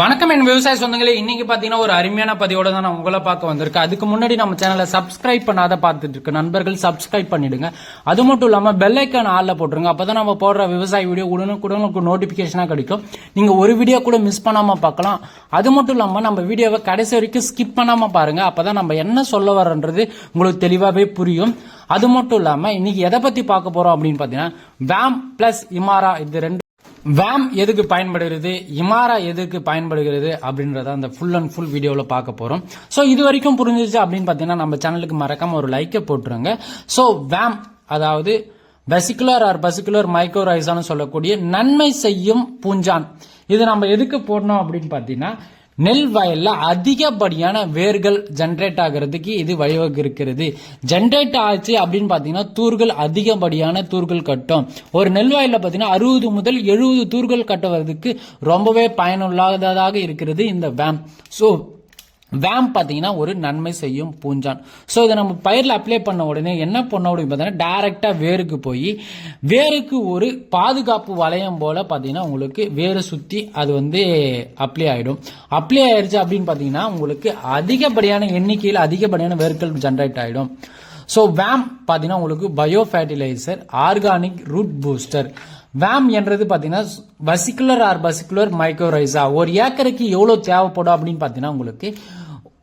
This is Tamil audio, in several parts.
வணக்கம் என் விவசாய சொந்தங்களே. இன்னைக்கு பாத்தீங்கன்னா ஒரு அருமையான பதிவோட தான் நான் உங்களை பார்க்க வந்திருக்கேன். அதுக்கு முன்னாடி நம்ம சேனலை சப்ஸ்கிரைப் பண்ணாத பார்த்துட்டு இருக்க நண்பர்கள் சப்ஸ்கிரைப் பண்ணிடுங்க. அது மட்டும் இல்லாம பெல் ஐக்கான் ஆள்ல போட்டுருங்க. அப்பதான் நம்ம போடுற விவசாய வீடியோ உடனுக்குடன் உங்களுக்கு நோட்டிபிகேஷனா கிடைக்கும். நீங்க ஒரு வீடியோ கூட மிஸ் பண்ணாம பார்க்கலாம். அது மட்டும் இல்லாம நம்ம வீடியோவை கடைசி வரைக்கும் ஸ்கிப் பண்ணாம பாருங்க. அப்பதான் நம்ம என்ன சொல்ல வரோன்றது உங்களுக்கு தெளிவாவே புரியும். அது மட்டும் இல்லாம இன்னைக்கு எதை பத்தி பார்க்க போறோம் அப்படின்னு பாத்தீங்கன்னா வேம் பிளஸ் இமாரா இது ரெண்டு வேம் எதுக்கு பயன்படுகிறது இமாரா எதுக்கு பயன்படுகிறது அப்படின்றத அந்த ஃபுல் அண்ட் ஃபுல் வீடியோவில் பார்க்க போகிறோம் ஸோ இது வரைக்கும் புரிஞ்சிச்சு அப்படின்னு பார்த்தீங்கன்னா நம்ம சேனலுக்கு மறக்காமல் ஒரு லைக்கை போட்டுருங்க. ஸோ வேம் அதாவது வெசிகுலர் ஆர் பசிகுலர் மைக்ரோரைசான்னு சொல்லக்கூடிய நன்மை செய்யும் பூஞ்சான். இது நம்ம எதுக்கு போடணும் அப்படின்னு பார்த்தீங்கன்னா நெல் வயல்ல அதிகப்படியான வேர்கள் ஜென்ரேட் ஆகிறதுக்கு இது வழிவகுக்கிறது ஜென்ரேட் ஆச்சு அப்படின்னு பாத்தீங்கன்னா தூர்கள் அதிகப்படியான தூர்கள் கட்டும். ஒரு நெல் வயல்ல பாத்தீங்கன்னா அறுபது முதல் எழுபது தூர்கள் கட்டுவதற்கு ரொம்பவே பயனுள்ளதாக இருக்கிறது இந்த வேம் ஸோ வேம் பார்த்தீங்கன்னா ஒரு நன்மை செய்யும் பூஞ்சான். ஸோ இதை நம்ம பயிரில் அப்ளை பண்ண உடனே என்ன பண்ண அப்படின்னு பார்த்தீங்கன்னா டேரெக்டாக வேருக்கு போய் வேருக்கு ஒரு பாதுகாப்பு வளையம் போல் பார்த்தீங்கன்னா உங்களுக்கு வேரை சுற்றி அது வந்து அப்ளை ஆகிடும் அப்ளை ஆயிடுச்சு அப்படின்னு பார்த்தீங்கன்னா உங்களுக்கு அதிகப்படியான எண்ணிக்கையில் அதிகப்படியான வேர்கள் ஜென்ரேட் ஆகிடும் ஸோ வேம் பார்த்தீங்கன்னா உங்களுக்கு bio fertilizer organic root booster VAM என்றது பார்த்தீங்கன்னா வசிகுலர் ஆர் பசிகுலர் மைக்ரோரைஸா ஒரு ஏக்கருக்கு எவ்வளோ தேவைப்படும் அப்படின்னு பார்த்தீங்கன்னா உங்களுக்கு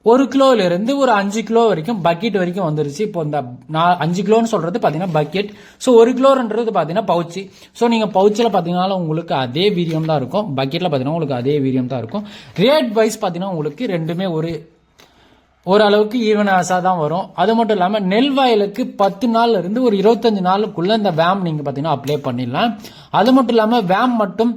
ஒரு கிலோவிலேருந்து ஒரு அஞ்சு கிலோ வரைக்கும் பக்கெட் வரைக்கும் வந்துருச்சு. இப்போ இந்த நான் அஞ்சு கிலோன்னு சொல்றது பார்த்தீங்கன்னா பக்கெட் ஸோ ஒரு கிலோன்றது பார்த்தீங்கன்னா பவுச்சு. ஸோ நீங்கள் பவுச்சில் பார்த்தீங்கன்னா உங்களுக்கு அதே வீரியம் தான் இருக்கும். பக்கெட்டில் பார்த்தீங்கன்னா உங்களுக்கு அதே வீரியம் தான் இருக்கும். ரேட் வைஸ் பார்த்தீங்கன்னா உங்களுக்கு ரெண்டுமே ஒரு ஓரளவுக்கு ஈவனாஸாக தான் வரும். அது மட்டும் இல்லாமல் நெல் வயலுக்கு பத்து நாள்லேருந்து ஒரு இருபத்தஞ்சு நாளுக்குள்ளே இந்த வேம் நீங்கள் பார்த்தீங்கன்னா அப்ளை பண்ணிடலாம். அது மட்டும் இல்லாமல் வேம் மட்டும்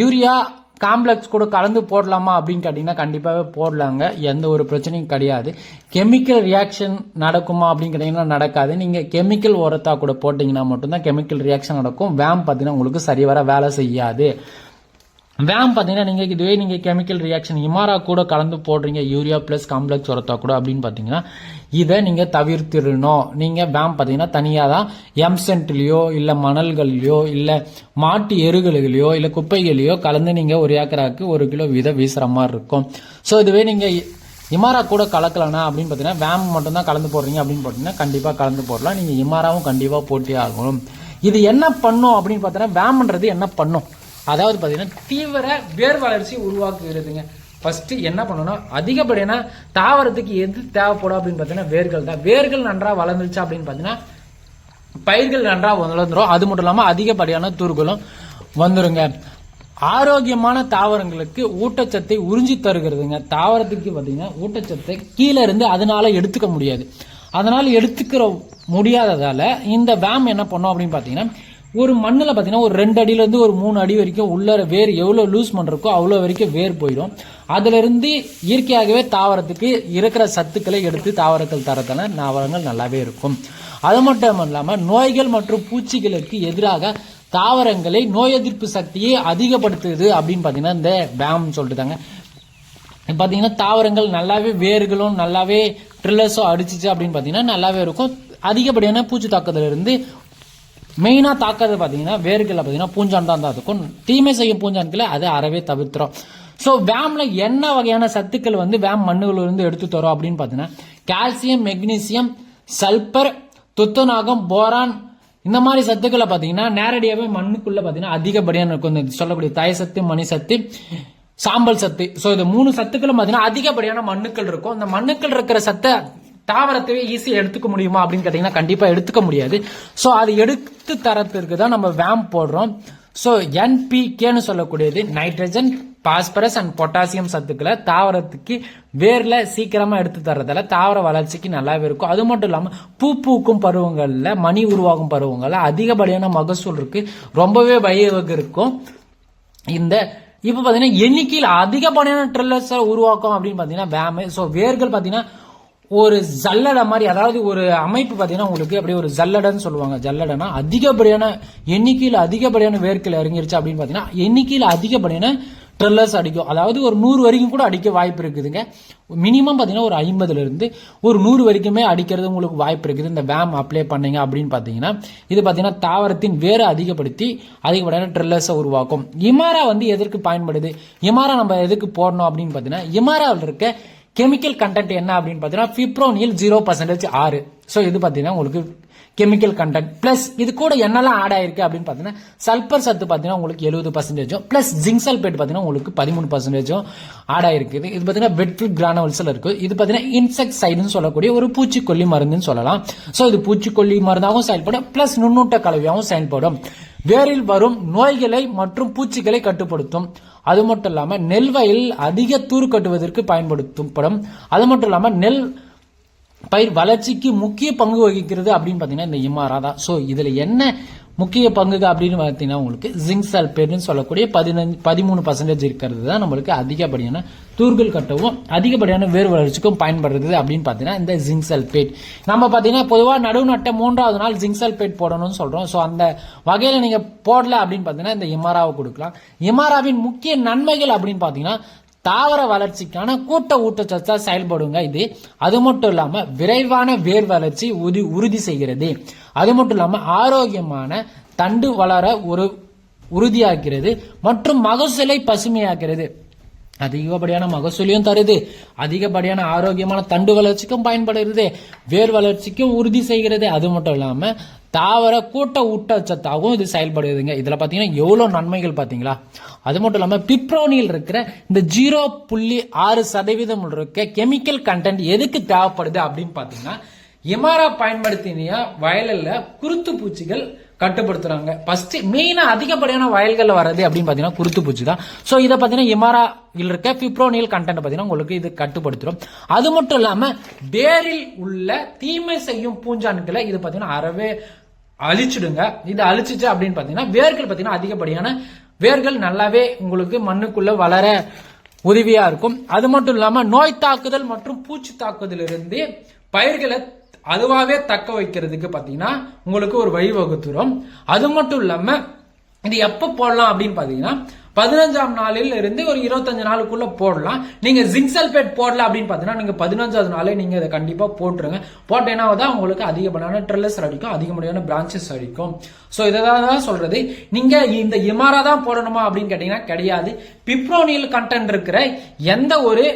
யூரியா காம்ப்ளெக்ஸ் கூட கலந்து போடலாமா அப்படின்னு கேட்டிங்கன்னா கண்டிப்பாகவே போடலாங்க. எந்த ஒரு பிரச்சனையும் கிடையாது. கெமிக்கல் ரியாக்ஷன் நடக்குமா அப்படின்னு கேட்டிங்கன்னா நடக்காது. நீங்கள் கெமிக்கல் உரத்தா கூட போட்டிங்கன்னா மட்டும்தான் கெமிக்கல் ரியாக்ஷன் நடக்கும். வேம் பார்த்தீங்கன்னா உங்களுக்கு சரிவர வேலை செய்யாது. வேம் பார்த்தீங்கன்னா நீங்கள் இதுவே நீங்கள் கெமிக்கல் ரியாக்ஷன் இமாரா கூட கலந்து போடுறீங்க. யூரியா ப்ளஸ் காம்ப்ளெக்ஸ் உரத்தா கூட அப்படின்னு பார்த்தீங்கன்னா இதை நீங்கள் தவிர்த்திடணும். நீங்கள் வேம் பார்த்தீங்கன்னா தனியாக தான் எம்சென்ட்லேயோ இல்லை மணல்கள்லையோ இல்லை மாட்டு எருகல்களையோ இல்லை குப்பைகளையோ கலந்து நீங்கள் ஒரு ஏக்கராக்கு ஒரு கிலோ விதை வீசுகிற மாதிரி இருக்கும். ஸோ இதுவே நீங்கள் இமாரா கூட கலக்கலனா அப்படின்னு பார்த்தீங்கன்னா வேம் மட்டும்தான் கலந்து போடுறீங்க அப்படின்னு பார்த்தீங்கன்னா கண்டிப்பாக கலந்து போடலாம். நீங்கள் இமாராவும் கண்டிப்பாக போட்டி ஆகணும். இது என்ன பண்ணும் அப்படின்னு பார்த்தீங்கன்னா வேம்ன்றது என்ன பண்ணும்? அதாவது பார்த்தீங்கன்னா தீவிர வேர் வளர்ச்சி உருவாக்குகிறதுங்க. ஃபஸ்ட்டு என்ன பண்ணணும் அதிகப்படியான தாவரத்துக்கு எது தேவைப்படும் அப்படின்னு பார்த்தீங்கன்னா வேர்கள் தான். வேர்கள் நன்றாக வளர்ந்துருச்சு அப்படின்னு பார்த்தீங்கன்னா பயிர்கள் நன்றாக வளர்ந்துடும் அது மட்டும் இல்லாமல் அதிகப்படியான தூர்களும் வந்துருங்க. ஆரோக்கியமான தாவரங்களுக்கு ஊட்டச்சத்தை உறிஞ்சி தருகிறதுங்க. தாவரத்துக்கு பார்த்தீங்கன்னா ஊட்டச்சத்தை கீழே இருந்து அதனால எடுத்துக்க முடியாது. அதனால எடுத்துக்கிற முடியாததால் இந்த வேம் என்ன பண்ணோம் அப்படின்னு பார்த்தீங்கன்னா ஒரு மண்ணில் பார்த்தீங்கன்னா ஒரு ரெண்டு அடியிலேருந்து ஒரு மூணு அடி வரைக்கும் உள்ள வேர் எவ்வளோ லூஸ் பண்ணுறக்கோ அவ்வளோ வரைக்கும் வேர் போயிடும். அதிலிருந்து இயற்கையாகவே தாவரத்துக்கு இருக்கிற சத்துக்களை எடுத்து தாவரங்கள் தரத்தான தாவரங்கள் நல்லாவே இருக்கும். அது மட்டும் இல்லாமல் நோய்கள் மற்றும் பூச்சிகளுக்கு எதிராக தாவரங்களை நோய் எதிர்ப்பு சக்தியை அதிகப்படுத்துது அப்படின்னு பார்த்தீங்கன்னா இந்த பேம் சொல்லிட்டுதாங்க பார்த்தீங்கன்னா தாவரங்கள் நல்லாவே வேர்களும் நல்லாவே ட்ரில்லர்ஸும் அடிச்சிச்சு அப்படின்னு பார்த்தீங்கன்னா நல்லாவே இருக்கும். அதிகப்படியான பூச்சி தாக்கத்திலிருந்து மெயினாக தாக்கிறது பார்த்தீங்கன்னா வேர்களை பார்த்தீங்கன்னா பூஞ்சான் தான் தான் இருக்கும். தீமை செய்யும் பூஞ்சான்களை அதை அறவே தவிர்த்துறோம் ஸோ வேம்ல என்ன வகையான சத்துக்கள் வந்து வேம் மண்ணுகளிலிருந்து எடுத்து தரும் அப்படின்னு பார்த்தீங்கன்னா கால்சியம் மெக்னீசியம் சல்பர் துத்தநாகம் போரான் இந்த மாதிரி சத்துக்களை பார்த்தீங்கன்னா நேரடியாகவே மண்ணுக்குள்ள பார்த்தீங்கன்னா அதிகப்படியான இருக்கும். இந்த சொல்லக்கூடிய தாய் சத்து மணி சத்து சாம்பல் சத்து. ஸோ இது மூணு சத்துக்களும் பார்த்தீங்கன்னா அதிகப்படியான மண்ணுக்கள் இருக்கும். இந்த மண்ணுக்கள் இருக்கிற சத்தை தாவரத்தையே ஈஸியாக எடுத்துக்க முடியுமா அப்படின்னு கேட்டிங்கன்னா கண்டிப்பாக எடுத்துக்க முடியாது. ஸோ அது எடுத்து தரத்திற்கு தான் நம்ம வேம் போடுறோம். ஸோ என்பிகேன்னு சொல்லக்கூடியது நைட்ரஜன் பாஸ்பரஸ் அண்ட் பொட்டாசியம் சத்துக்களை தாவரத்துக்கு வேர்ல சீக்கிரமாக எடுத்து தர்றதால தாவர வளர்ச்சிக்கு நல்லாவே இருக்கும். அது மட்டும் இல்லாமல் பூ பூக்கும் பருவங்களில் மணி உருவாகும் பருவங்களில் அதிகப்படியான மகசூல் இருக்கு. ரொம்பவே வயவகு இருக்கும். இந்த இப்போ பார்த்தீங்கன்னா எண்ணிக்கையில் அதிகப்படியான ட்ரில்லர்ஸை உருவாக்கும் அப்படின்னு பார்த்தீங்கன்னா வேமை ஸோ வேர்கள் பார்த்தீங்கன்னா ஒரு ஜல்லடை மாதிரி அதாவது ஒரு அமைப்பு பார்த்தீங்கன்னா உங்களுக்கு அப்படியே ஒரு ஜல்லடைன்னு சொல்லுவாங்க. ஜல்லடைனா அதிகப்படியான எண்ணிக்கையில் அதிகப்படியான வேர்க்கில் இறங்கிருச்சு அப்படின்னு பார்த்தீங்கன்னா எண்ணிக்கையில் அதிகப்படியான ட்ரில்லர்ஸ் அடிக்கும். அதாவது ஒரு நூறு வரைக்கும் கூட அடிக்க வாய்ப்பு இருக்குதுங்க. மினிமம் பார்த்தீங்கன்னா ஒரு ஐம்பதுல இருந்து ஒரு நூறு வரைக்குமே அடிக்கிறது உங்களுக்கு வாய்ப்பு இருக்குது. இந்த வேம் அப்ளை பண்ணீங்க அப்படின்னு பார்த்தீங்கன்னா இது பார்த்தீங்கன்னா தாவரத்தின் வேரை அதிகப்படுத்தி அதிகப்படியான ட்ரில்லர்ஸை உருவாக்கும். இமாரா வந்து எதற்கு பயன்படுது? இமாரா நம்ம எதுக்கு போடணும் அப்படின்னு பார்த்தீங்கன்னா இமாராவில் இருக்க கெமிக்கல் கண்டென்ட் என்ன அப்படின்னு பார்த்தீங்கன்னா ஃபிப்ரோனில் ஜீரோ பர்சன்டேஜ் ஆறு. ஸோ இது பார்த்தீங்கன்னா உங்களுக்கு கெமிக்கல் கண்டென்ட் பிளஸ் இது கூட என்னெல்லாம் ஆட் ஆயிருக்கு அப்படின்னு பார்த்தீங்கன்னா சல்பர் சத்து பார்த்தீங்கன்னா உங்களுக்கு எழுபது பர்சன்டேஜும் பிளஸ் ஜிங்க் சல்பேட் பார்த்தீங்கன்னா உங்களுக்கு பதிமூணு பர்சன்டேஜும் ஆட் ஆயிருக்கு. இது பார்த்தீங்கன்னா வெட்ஃபில் கிரானவல்ஸில் இருக்கு. இது பார்த்தீங்கன்னா இன்செக்ட் சைடுன்னு சொல்லக்கூடிய ஒரு பூச்சிக்கொல்லி மருந்துன்னு சொல்லலாம். ஸோ இது பூச்சிக்கொல்லி மருந்தாகவும் செயல்படும் பிளஸ் நுண்ணூட்ட கலவையாகவும் செயல்படும். வேரில் வரும் நோய்களை மற்றும் பூச்சிகளை கட்டுப்படுத்தும். அது மட்டும் இல்லாம நெல் வயலில் அதிக தூர் கட்டுவதற்கு பயன்படுத்தப்படும். அது மட்டும் இல்லாம நெல் பயிர் வளர்ச்சிக்கு முக்கிய பங்கு வகிக்கிறது அப்படின்னு பார்த்தீங்கன்னா இந்த இமாரா தான். ஸோ இதில் என்ன முக்கிய பங்குகள் அப்படின்னு பார்த்தீங்கன்னா உங்களுக்கு ஜிங்க் சல்பேட்னு சொல்லக்கூடிய பதினஞ்சு பதிமூணு பர்சன்டேஜ் இருக்கிறது தான் நம்மளுக்கு அதிகப்படியான தூர்கள் கட்டவும் அதிகப்படியான வேர் வளர்ச்சிக்கும் பயன்படுறது அப்படின்னு பார்த்தீங்கன்னா இந்த ஜிங்க் சல்பேட் நம்ம பார்த்தீங்கன்னா பொதுவாக நடுவு நட்ட மூன்றாவது நாள் ஜிங்க் சல்பேட் போடணும்னு சொல்கிறோம் ஸோ அந்த வகையில் நீங்கள் போடல அப்படின்னு பார்த்தீங்கன்னா இந்த இமாராவை கொடுக்கலாம். இமாராவின் முக்கிய நன்மைகள் அப்படின்னு பார்த்தீங்கன்னா தாவர வளர்ச்சிக்கான கூட்ட ஊட்டச்சத்தா செயல்படுங்க இது. அது மட்டும் இல்லாம விரைவான வேர் வளர்ச்சி உறுதி உறுதி செய்கிறது. அது மட்டும் இல்லாம ஆரோக்கியமான தண்டு வளர ஒரு உறுதியாக்கிறது மற்றும் மகசூலை பசுமையாக்கிறது. அதிகப்படியான மகசூலையும் தருது. அதிகப்படியான ஆரோக்கியமான தண்டு வளர்ச்சிக்கும் பயன்படுகிறது. வேர் வளர்ச்சிக்கும் உறுதி செய்கிறது. அது மட்டும் இல்லாம தாவர கூட்ட ஊட்டச்சத்தாகவும் இது செயல்படுதுங்க. இதில் பார்த்தீங்கன்னா எவ்வளோ நன்மைகள் பார்த்தீங்களா அது மட்டும் இல்லாமல் பிப்ரோனியில் இருக்கிற இந்த ஜீரோ புள்ளி ஆறு சதவீதம் இருக்க கெமிக்கல் கண்டென்ட் எதுக்கு தேவைப்படுது அப்படின்னு பார்த்தீங்கன்னா இமாரா பயன்படுத்தினியா வயலில் குருத்து பூச்சிகள் கட்டுப்படுத்துறாங்க. ஃபர்ஸ்ட் மெயினாக அதிகப்படியான வயல்களில் வர்றது அப்படின்னு பார்த்தீங்கன்னா குருத்து பூச்சி தான். ஸோ இதை பார்த்தீங்கன்னா இமாரா இருக்க பிப்ரோனியல் கண்டென்ட் பார்த்தீங்கன்னா உங்களுக்கு இது கட்டுப்படுத்தும் அது மட்டும் இல்லாமல் வேரில் உள்ள தீமை செய்யும் பூஞ்சான்களை இது பார்த்தீங்கன்னா அறவே அழிச்சிடுங்க. இது அழிச்சிச்சு அப்படின்னு பாத்தீங்கன்னா வேர்கள் பாத்தீங்கன்னா அதிகப்படியான வேர்கள் நல்லாவே உங்களுக்கு மண்ணுக்குள்ள வளர உதவியா இருக்கும். அது மட்டும் இல்லாம நோய் தாக்குதல் மற்றும் பூச்சி தாக்குதல் இருந்து பயிர்களை அதுவாகவே தக்க வைக்கிறதுக்கு பார்த்தீங்கன்னா உங்களுக்கு ஒரு வழிவகுத்துரும். அது மட்டும் இல்லாம இது எப்போ போடலாம் அப்படின்னு பார்த்தீங்கன்னா பதினஞ்சாம் நாளில் இருந்து ஒரு இருபத்தஞ்சு நாளுக்குள்ள போடலாம். நீங்க ஜிங்க் சல்பேட் போடல அப்படின்னு பார்த்தீங்கன்னா நீங்க பதினஞ்சாவது நாளே நீங்க இதை கண்டிப்பா போட்டுருங்க. போட்டேன்னா தான் உங்களுக்கு அதிகப்படியான ட்ரெல்லஸ் அடிக்கும் அதிகப்படியான பிரான்ச்சஸ் அடிக்கும். ஸோ இதை தான் சொல்றது. நீங்க இந்த இமாரா தான் போடணுமா அப்படின்னு கேட்டீங்கன்னா கிடையாது. பிப்ரோனியல் கண்டென்ட் இருக்கிற எந்த ஒரு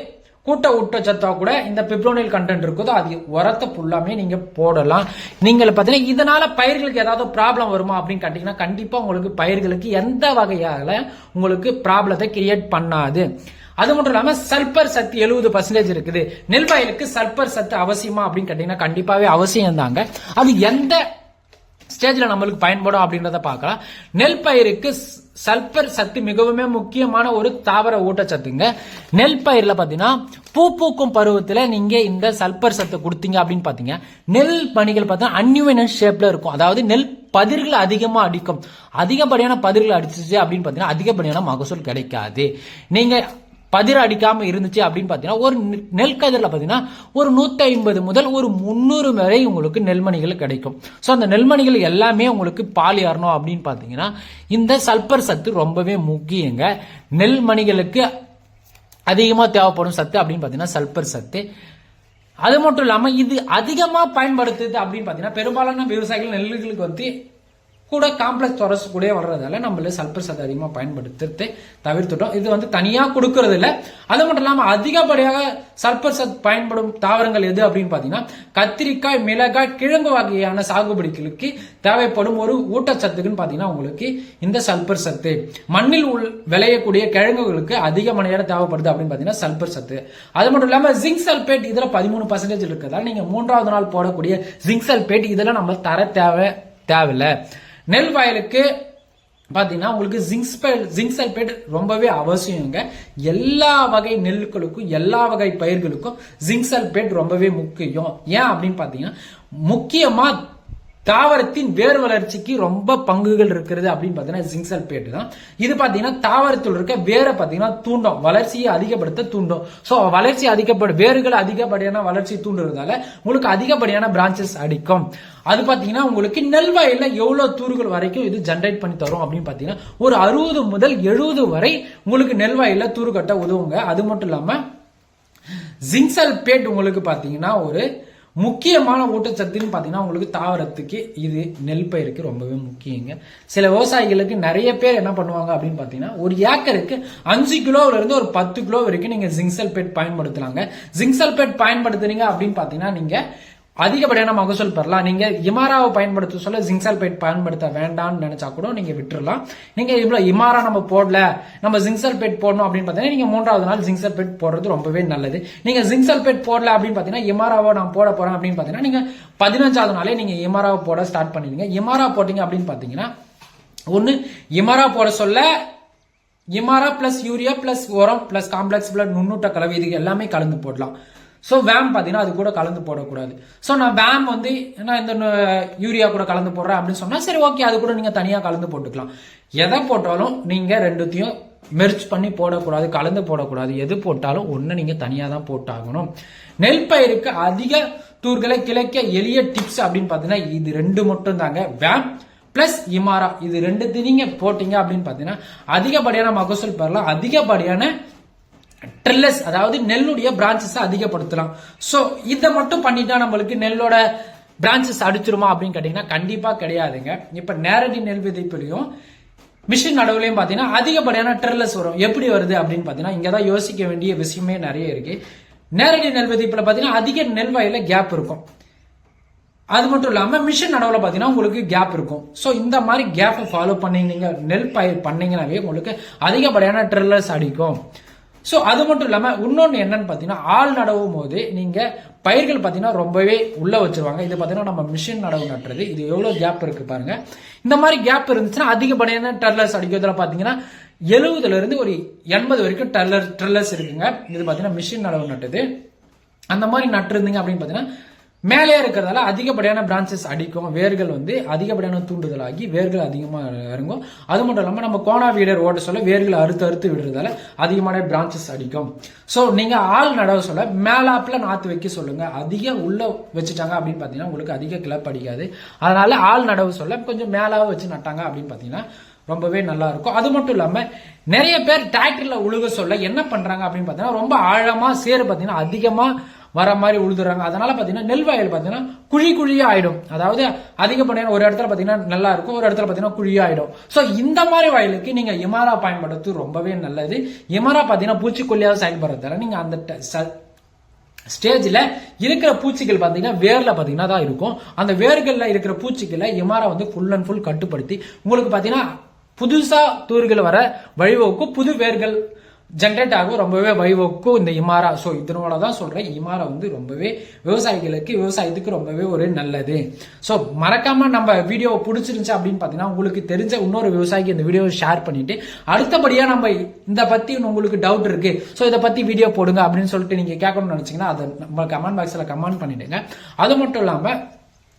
கூட்ட ஊட்டச்சத்தா கூட இந்த பிப்ரோனியல் கண்டென்ட் இருக்குதோ அது உரத்தை ஃபுல்லாமே நீங்க போடலாம். நீங்கள் பார்த்தீங்கன்னா இதனால பயிர்களுக்கு ஏதாவது ப்ராப்ளம் வருமா அப்படின்னு கேட்டீங்கன்னா கண்டிப்பா உங்களுக்கு பயிர்களுக்கு எந்த வகையால உங்களுக்கு ப்ராப்ளத்தை கிரியேட் பண்ணாது. அது மட்டும் இல்லாமல் சல்பர் சத்து எழுபது பர்சன்டேஜ் இருக்குது. நெல் வயலுக்கு சல்பர் சத்து அவசியமா அப்படின்னு கேட்டீங்கன்னா கண்டிப்பாவே அவசியம் தாங்க அது எந்த ஸ்டேஜில் நம்மளுக்கு பயன்படும் அப்படின்றத பார்க்கலாம். நெல் பயிருக்கு சல்பர் சத்து மிகவும் முக்கியமான ஒரு தாவர ஊட்டச்சத்துங்க. நெல் பயிரில் பார்த்தீங்கன்னா பூ பூக்கும் பருவத்தில் நீங்கள் இந்த சல்பர் சத்து கொடுத்தீங்க அப்படின்னு பார்த்தீங்க நெல் பணிகள் பார்த்தா அன்யூவன் ஷேப்பில் இருக்கும். அதாவது நெல் பதிர்கள் அதிகமாக அடிக்கும். அதிகப்படியான பதிர்கள் அடிச்சிச்சு அப்படின்னு பார்த்தீங்கன்னா அதிகப்படியான மகசூல் கிடைக்காது. நீங்கள் பதிர அடிக்காம இருந்துச்சு அப்படின்னு பார்த்தீங்கன்னா ஒரு நெல் கதிரில் பார்த்தீங்கன்னா ஒரு நூற்றி ஐம்பது முதல் ஒரு முந்நூறு வரை உங்களுக்கு நெல்மணிகள் கிடைக்கும். ஸோ அந்த நெல்மணிகள் எல்லாமே உங்களுக்கு பால் ஏறணும் அப்படின்னு பார்த்தீங்கன்னா இந்த சல்பர் சத்து ரொம்பவே முக்கியங்க. நெல்மணிகளுக்கு அதிகமாக தேவைப்படும் சத்து அப்படின்னு பார்த்தீங்கன்னா சல்பர் சத்து. அது மட்டும் இல்லாமல் இது அதிகமாக பயன்படுத்துது அப்படின்னு பார்த்தீங்கன்னா பெரும்பாலான விவசாயிகள் நெல்களுக்கு வந்து கூட காம்ப்ளெக்ஸ் தொரஸ் கூட வர்றதால நம்மள சல்பர் சத்து அதிகமாக பயன்படுத்துறது தவிர்த்துட்டோம். இது வந்து தனியாக கொடுக்கறது இல்லை அது மட்டும் இல்லாமல் அதிகப்படியாக சல்பர் சத்து பயன்படும் தாவரங்கள் எது அப்படின்னு பார்த்தீங்கன்னா கத்திரிக்காய் மிளகாய் கிழங்கு வகையான சாகுபடிகளுக்கு தேவைப்படும் ஒரு ஊட்டச்சத்துக்குன்னு பார்த்தீங்கன்னா உங்களுக்கு இந்த சல்பர் சத்து. மண்ணில் உள் விளையக்கூடிய கிழங்குகளுக்கு அதிக மணியான தேவைப்படுது அப்படின்னு பார்த்தீங்கன்னா சல்பர் சத்து. அது மட்டும் இல்லாமல் ஜிங்க் சல்பேட் இதில் பதிமூணு பர்சன்டேஜ் இருக்கிறதால நீங்கள் மூன்றாவது நாள் போடக்கூடிய ஜிங்க் சல்பேட் இதெல்லாம் நம்ம தர தேவை தேவையில்லை. நெல் வயலுக்கு பார்த்தீங்கன்னா உங்களுக்கு ஜிங்க் ஜிங்க் சல்பேட் ரொம்பவே அவசியங்க. எல்லா வகை நெல்களுக்கும் எல்லா வகை பயிர்களுக்கும் ஜிங்க் சல்பேட் ரொம்பவே முக்கியம். ஏன் அப்படின்னு பார்த்தீங்கன்னா முக்கியமாக தாவரத்தின் வேர் வளர்ச்சிக்கு ரொம்ப பங்குகள் இருக்கிறது அப்படின்னு பார்த்தீங்கன்னா ஜிங்க் சல்பேட் தான். இது பார்த்தீங்கன்னா தாவரத்தில் இருக்க வேரை பார்த்தீங்கன்னா தூண்டும். வளர்ச்சியை அதிகப்படுத்த தூண்டும். ஸோ வளர்ச்சி அதிகப்பட வேர்கள் அதிகப்படியான வளர்ச்சி தூண்டுறதால உங்களுக்கு அதிகப்படியான பிரான்ச்சஸ் அடிக்கும். அது பார்த்தீங்கன்னா உங்களுக்கு நெல்வாயில் எவ்வளோ தூர்கள் வரைக்கும் இது ஜென்ரேட் பண்ணி தரும் அப்படின்னு பார்த்தீங்கன்னா ஒரு அறுபது முதல் எழுபது வரை உங்களுக்கு நெல்வாயில் தூறு கட்ட உதவுங்க. அது மட்டும் இல்லாமல் ஜிங்க் சல்பேட் உங்களுக்கு பார்த்தீங்கன்னா ஒரு முக்கியமான ஊட்டச்சத்துன்னு பார்த்தீங்கன்னா உங்களுக்கு தாவரத்துக்கு இது நெல் பயிருக்கு ரொம்பவே முக்கியங்க. சில விவசாயிகளுக்கு நிறைய பேர் என்ன பண்ணுவாங்க அப்படின்னு பார்த்தீங்கன்னா ஒரு ஏக்கருக்கு அஞ்சு கிலோவிலிருந்து ஒரு பத்து கிலோ வரைக்கும் நீங்கள் ஜிங்க் சல்பேட் பயன்படுத்தலாங்க. ஜிங்க் சல்பேட் பயன்படுத்துறீங்க அப்படின்னு பார்த்தீங்கன்னா நீங்கள் அதிகப்படியான மகசூல் பெறலாம். நீங்க இமாராவை பயன்படுத்த சொல்ல ஜிங்க் பயன்படுத்த வேண்டாம்னு நினைச்சா கூட நீங்க விட்டுறலாம். நீங்க இவ்வளவு இமாரா நம்ம போடல நம்ம ஜிங்க் போடணும் அப்படின்னு பார்த்தீங்கன்னா நீங்க மூன்றாவது நாள் ஜிங்க் போடுறது ரொம்பவே நல்லது. நீங்க ஜிங்க் போடல அப்படின்னு பார்த்தீங்கன்னா இமாராவை நான் போட போறேன் அப்படின்னு பார்த்தீங்கன்னா நீங்க பதினஞ்சாவது நாளே நீங்க இமாராவை போட ஸ்டார்ட் பண்ணிடுங்க. இமாரா போட்டீங்க அப்படின்னு பார்த்தீங்கன்னா ஒன்று இமாரா போட சொல்ல இமாரா பிளஸ் யூரியா பிளஸ் உரம் பிளஸ் காம்ப்ளெக்ஸ் பிளட் நுண்ணூட்ட கலவை இது எல்லாமே கலந்து போடலாம். ஸோ வேம் பார்த்தீங்கன்னா அது கூட கலந்து போடக்கூடாது. ஸோ நான் வேம் வந்து நான் இந்த யூரியா கூட கலந்து போடுறேன் அப்படின்னு சொன்னால் சரி ஓகே அது கூட நீங்கள் தனியாக கலந்து போட்டுக்கலாம். எதை போட்டாலும் நீங்கள் ரெண்டுத்தையும் மெர்ச் பண்ணி போடக்கூடாது கலந்து போடக்கூடாது. எது போட்டாலும் ஒன்று நீங்கள் தனியாக தான் போட்டாகணும். நெல் பயிருக்கு அதிக தூர்களை கிளைக்க எளிய டிப்ஸ் அப்படின்னு பார்த்தீங்கன்னா இது ரெண்டு மட்டும் தாங்க. வேம் பிளஸ் இமாரா இது ரெண்டு நீங்கள் போட்டீங்க அப்படின்னு பார்த்தீங்கன்னா அதிகப்படியான மகசூல் பெறலாம். அதிகப்படியான ட்ரில்லர்ஸ் அதாவது நெல்லுடைய பிரான்ச்சஸ் அதிகப்படுத்தலாம். ஸோ இதை மட்டும் பண்ணிட்டா நம்மளுக்கு நெல்லோட பிரான்ச்சஸ் அடிச்சிருமா அப்படின்னு கேட்டீங்கன்னா கண்டிப்பா கிடையாதுங்க. இப்ப நேரடி நெல் விதைப்புலையும் மிஷின் நடவுலையும் பார்த்தீங்கன்னா அதிகப்படியான ட்ரில்லஸ் வரும். எப்படி வருது அப்படின்னு பார்த்தீங்கன்னா இங்கே தான் யோசிக்க வேண்டிய விஷயமே நிறைய இருக்கு. நேரடி நெல் விதைப்புல பார்த்தீங்கன்னா அதிக நெல் வயலில் கேப் இருக்கும். அது மட்டும் இல்லாம மிஷின் நடவில் பார்த்தீங்கன்னா உங்களுக்கு கேப் இருக்கும். ஸோ இந்த மாதிரி கேப்பை ஃபாலோ பண்ணீங்க நெல் பயிர் பண்ணீங்கன்னாவே உங்களுக்கு அதிகப்படியான ட்ரில்லர்ஸ் அடிக்கும். ஸோ அது மட்டும் இல்லாமல் இன்னொன்று என்னன்னு பார்த்தீங்கன்னா ஆள் நடவும் போது நீங்கள் பயிர்கள் பார்த்தீங்கன்னா ரொம்பவே உள்ளே வச்சிருவாங்க. இது பார்த்தீங்கன்னா நம்ம மிஷின் நடவு நட்டுறது. இது எவ்வளோ கேப் இருக்கு பாருங்க. இந்த மாதிரி கேப் இருந்துச்சுன்னா அதிகப்படியான டர்லர்ஸ் அடிக்கிறதுல பார்த்தீங்கன்னா எழுபதுலேருந்து ஒரு எண்பது வரைக்கும் டர்லர் ட்ரில்லர்ஸ் இருக்குங்க. இது பார்த்தீங்கன்னா மிஷின் நடவு நட்டுது. அந்த மாதிரி நட்டுருந்தீங்க அப்படின்னு பார்த்தீங்கன்னா மேலே இருக்கிறதால அதிகப்படியான பிரான்ச்சஸ் அடிக்கும். வேர்கள் வந்து அதிகப்படியான தூண்டுதலாகி வேர்கள் அதிகமாக இறங்கும். அது மட்டும் இல்லாமல் நம்ம கோணா வீடர் ஓட்ட சொல்ல வேர்களை அறுத்து அறுத்து விடுறதால அதிகமான பிரான்ச்சஸ் அடிக்கும். ஸோ நீங்கள் ஆள் நடவு சொல்ல மேலாப்பில் நாற்று வைக்க சொல்லுங்கள் அதிக உள்ள வச்சுட்டாங்க அப்படின்னு பார்த்தீங்கன்னா உங்களுக்கு அதிக கிளப் அடிக்காது. அதனால ஆள் நடவு சொல்ல கொஞ்சம் மேலாக வச்சு நட்டாங்க அப்படின்னு பார்த்தீங்கன்னா ரொம்பவே நல்லா இருக்கும். அது மட்டும் இல்லாம நிறைய பேர் டிராக்டர்ல உழுக சொல்ல என்ன பண்றாங்க அப்படின்னு பார்த்தீங்கன்னா ரொம்ப ஆழமா சேர் பார்த்தீங்கன்னா அதிகமா வர மாதிரி உழுதுறாங்க. அதனால பார்த்தீங்கன்னா நெல் வயல் பார்த்தீங்கன்னா குழி குழியா ஆயிடும். அதாவது அதிகப்படியான ஒரு இடத்துல பார்த்தீங்கன்னா நல்லா இருக்கும் ஒரு இடத்துல பார்த்தீங்கன்னா குழியா ஆயிடும். ஸோ இந்த மாதிரி வயலுக்கு நீங்க இமாரா பயன்படுத்துறது ரொம்பவே நல்லது. இமாரா பார்த்தீங்கன்னா பூச்சிக்கொல்லியாக செயல்படுறதால நீங்க அந்த ட- ஸ்டேஜில் இருக்கிற பூச்சிகள் பார்த்தீங்கன்னா வேர்ல பார்த்தீங்கன்னா தான் இருக்கும். அந்த வேர்களில் இருக்கிற பூச்சிகளை இமாரா வந்து ஃபுல் அண்ட் ஃபுல் கட்டுப்படுத்தி உங்களுக்கு பார்த்தீங்கன்னா புதுசாக தூர்கள் வர வழிவகுக்கும். புது வேர்கள் ஜென்ரேட் ஆகும். ரொம்பவே வைவோக்கும் இந்த இமாரா. ஸோ இதனால தான் சொல்கிறேன் இமாரா வந்து ரொம்பவே விவசாயிகளுக்கு விவசாயத்துக்கு ரொம்பவே ஒரு நல்லது. ஸோ மறக்காமல் நம்ம வீடியோ பிடிச்சிருந்துச்சு அப்படின்னு பார்த்தீங்கன்னா உங்களுக்கு தெரிஞ்ச இன்னொரு விவசாயிக்கு இந்த வீடியோவை ஷேர் பண்ணிட்டு அடுத்தபடியாக நம்ம இந்த பற்றி உங்களுக்கு டவுட் இருக்கு. ஸோ இதை பற்றி வீடியோ போடுங்க அப்படின்னு சொல்லிட்டு நீங்கள் கேட்கணும்னு நினச்சிங்கன்னா அதை நம்ம கமெண்ட் பாக்ஸில் கமெண்ட் பண்ணிடுங்க. அது மட்டும் இல்லாமல்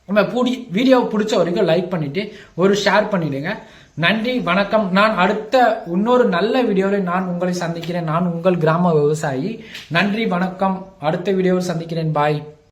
நம்ம பிடி வீடியோ பிடிச்ச வரைக்கும் லைக் பண்ணிவிட்டு ஒரு ஷேர் பண்ணிவிடுங்க நன்றி வணக்கம். நான் அடுத்த இன்னொரு நல்ல வீடியோவில் நான் உங்களை சந்திக்கிறேன். நான் உங்கள் கிராம விவசாயி. நன்றி வணக்கம். அடுத்த வீடியோவில் சந்திக்கிறேன். பாய்